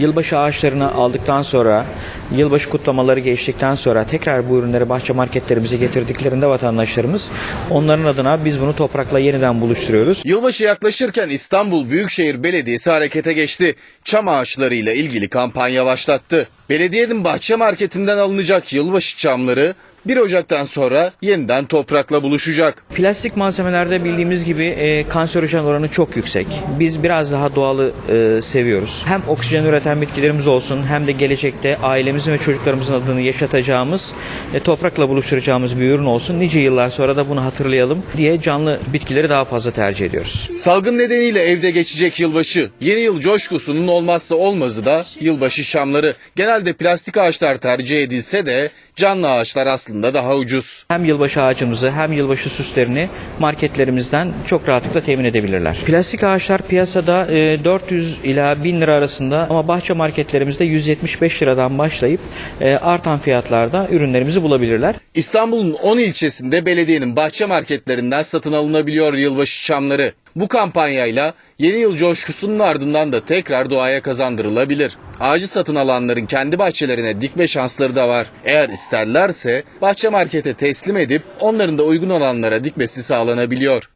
Yılbaşı ağaçlarını aldıktan sonra, yılbaşı kutlamaları geçtikten sonra tekrar bu ürünleri bahçe marketlerimize getirdiklerinde vatandaşlarımız onların adına biz bunu toprakla yeniden buluşturuyoruz. Yılbaşı yaklaşırken İstanbul Büyükşehir Belediyesi harekete geçti. Çam ağaçlarıyla ilgili kampanya başlattı. Belediyenin bahçe marketinden alınacak yılbaşı çamları 1 Ocak'tan sonra yeniden toprakla buluşacak. Plastik malzemelerde bildiğimiz gibi e, kanserojen oranı çok yüksek. Biz biraz daha doğalı e, seviyoruz. Hem oksijen üreten bitkilerimiz olsun hem de gelecekte ailemizin ve çocuklarımızın adını yaşatacağımız, e, toprakla buluşturacağımız bir ürün olsun. Nice yıllar sonra da bunu hatırlayalım diye canlı bitkileri daha fazla tercih ediyoruz. Salgın nedeniyle evde geçecek yılbaşı. Yeni yıl coşkusunun olmazsa olmazı da yılbaşı çamları. Genelde plastik ağaçlar tercih edilse de canlı ağaçlar aslında daha ucuz. Hem yılbaşı ağacımızı hem yılbaşı süslerini marketlerimizden çok rahatlıkla temin edebilirler. Plastik ağaçlar piyasada e, 400 ila 1000 lira arasında ama bahçe marketlerimizde 175 liradan başlayıp e, artan fiyatlarda ürünlerimizi bulabilirler. İstanbul'un 10 ilçesinde belediyenin bahçe marketlerinden satın alınabiliyor yılbaşı çamları. Bu kampanyayla yeni yıl coşkusunun ardından da tekrar doğaya kazandırılabilir. Ağacı satın alanların kendi bahçelerine dikme şansları da var. Eğer isterlerse bahçe markete teslim edip onların da uygun alanlara dikmesi sağlanabiliyor.